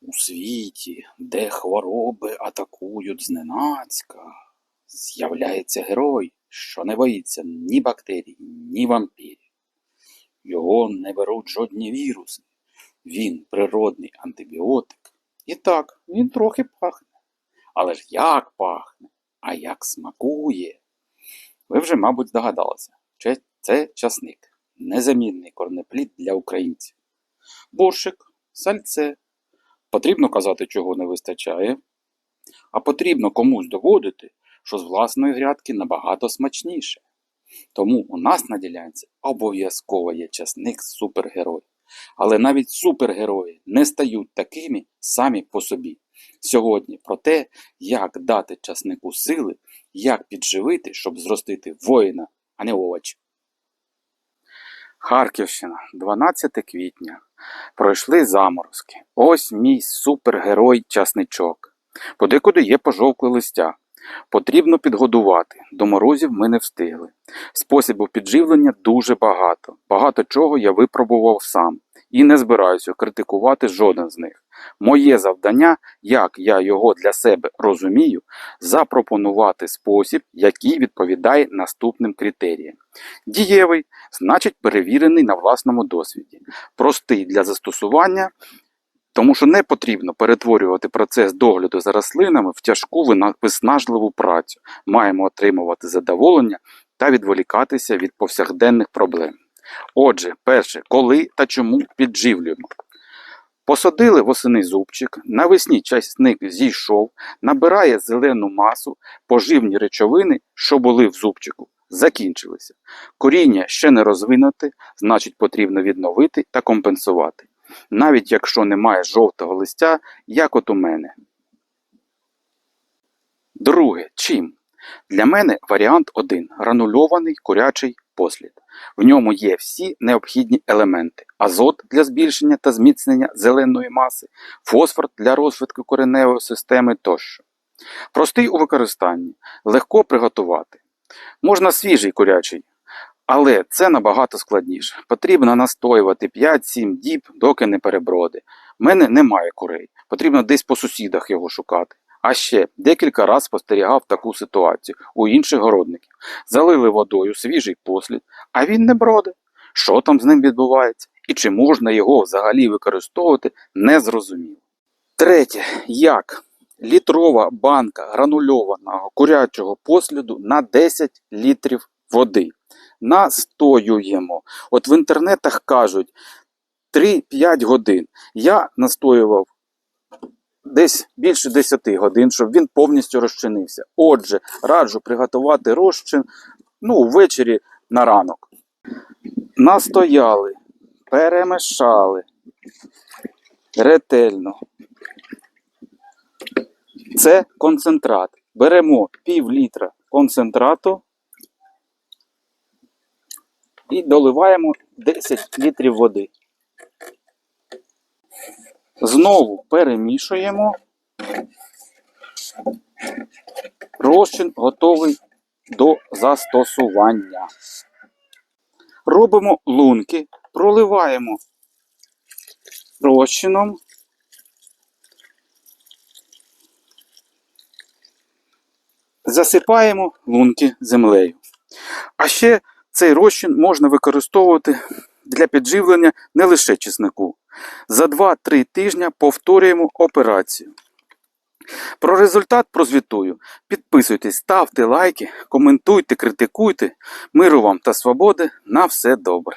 У світі, де хвороби атакують зненацька, з'являється герой, що не боїться ні бактерій, ні вампірів. Його не беруть жодні віруси. Він природний антибіотик. І так, він трохи пахне. Але ж як пахне, а як смакує. Ви вже, мабуть, здогадалися, що це часник, незамінний корнеплід для українців. Борщик, сальце. Потрібно казати, чого не вистачає, а потрібно комусь доводити, що з власної грядки набагато смачніше. Тому у нас на ділянці обов'язково є часник супергерой. Але навіть супергерої не стають такими самі по собі. Сьогодні про те, як дати часнику сили, як підживити, щоб зростити воїна, а не овоч. Харківщина, 12 квітня. Пройшли заморозки. Ось мій супергерой часничок. Подекуди є пожовкле листя. Потрібно підгодувати. До морозів ми не встигли. Способів підживлення дуже багато. Багато чого я випробував сам і не збираюся критикувати жоден з них. Моє завдання, як я його для себе розумію, запропонувати спосіб, який відповідає наступним критеріям. Дієвий, значить перевірений на власному досвіді, простий для застосування, тому що не потрібно перетворювати процес догляду за рослинами в тяжку виснажливу працю. Маємо отримувати задоволення та відволікатися від повсякденних проблем. Отже, перше, коли та чому підживлюємо. Посадили восени зубчик, навесні часник зійшов, набирає зелену масу, поживні речовини, що були в зубчику, закінчилися. Коріння ще не розвинуте, значить потрібно відновити та компенсувати. Навіть якщо немає жовтого листя, як от у мене. Друге. Чим? Для мене варіант один гранульований курячий послід. В ньому є всі необхідні елементи: азот для збільшення та зміцнення зеленої маси, фосфор для розвитку кореневої системи тощо. Простий у використанні, легко приготувати. Можна свіжий курячий, але це набагато складніше. Потрібно настоювати 5-7 діб, доки не переброди. В мене немає курей, потрібно десь по сусідах його шукати. А ще декілька разів спостерігав таку ситуацію у інших городників. Залили водою свіжий послід, а він не броде. Що там з ним відбувається? І чи можна його взагалі використовувати, не зрозуміло. Третє. Як? Літрова банка гранульованого курячого посліду на 10 літрів води. Настоюємо. От в інтернетах кажуть 3-5 годин. Я настоював десь більше 10 годин, щоб він повністю розчинився. Отже, раджу приготувати розчин ну, ввечері на ранок. Настояли, перемішали ретельно. Це концентрат. Беремо пів літра концентрату і доливаємо 10 літрів води. Знову перемішуємо. Розчин готовий до застосування. Робимо лунки, проливаємо розчином. Засипаємо лунки землею. А ще цей розчин можна використовувати для підживлення не лише чеснику. За 2-3 тижні повторюємо операцію. Про результат прозвітую. Підписуйтесь, ставте лайки, коментуйте, критикуйте. Миру вам та свободи. На все добре.